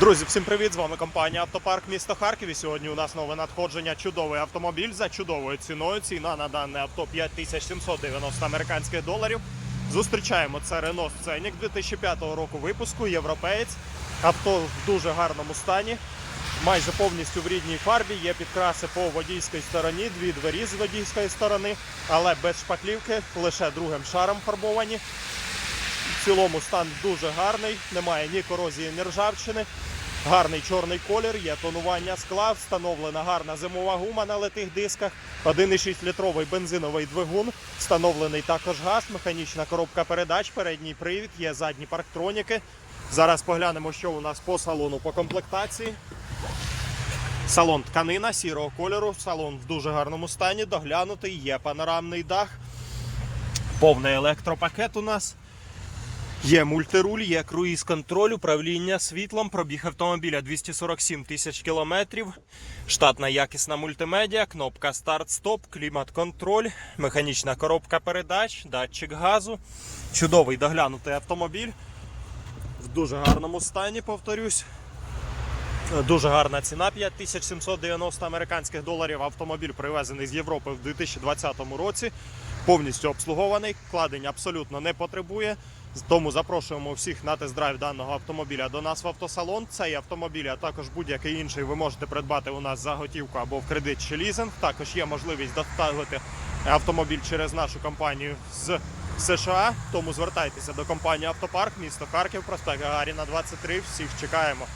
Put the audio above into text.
Друзі, всім привіт! З вами компанія Автопарк місто Харків. І сьогодні у нас нове надходження. Чудовий автомобіль за чудовою ціною. Ціна на дане авто 5790 американських доларів. Зустрічаємо це Renault Scenic 2005 року випуску. Європеєць. Авто в дуже гарному стані. Майже повністю в рідній фарбі. Є підкраси по водійській стороні, дві двері з водійської сторони, але без шпаклівки, лише другим шаром фарбовані. В цілому стан дуже гарний, немає ні корозії, ні ржавчини. Гарний чорний колір, є тонування скла, встановлена гарна зимова гума на литих дисках, 1,6 літровий бензиновий двигун, встановлений також газ, механічна коробка передач, передній привід, є задні парктроніки. Зараз поглянемо, що у нас по салону по комплектації. Салон тканина сірого кольору, салон в дуже гарному стані, доглянутий, є панорамний дах, повний електропакет у нас. Є мультируль, є круїз-контроль, управління світлом, пробіг автомобіля 247 тисяч кілометрів, штатна якісна мультимедіа, кнопка старт-стоп, клімат-контроль, механічна коробка передач, датчик газу. Чудовий доглянутий автомобіль. В дуже гарному стані, повторюсь. Дуже гарна ціна 5790 американських доларів. Автомобіль привезений з Європи в 2020 році. Повністю обслугований, кладення абсолютно не потребує. Тому запрошуємо всіх на тест-драйв даного автомобіля до нас в автосалон. Цей автомобіль, а також будь-який інший, ви можете придбати у нас за готівку або в кредит чи лізинг. Також є можливість доставити автомобіль через нашу компанію з США. Тому звертайтеся до компанії Автопарк, місто Харків, проспект Гагаріна 23. Всіх чекаємо.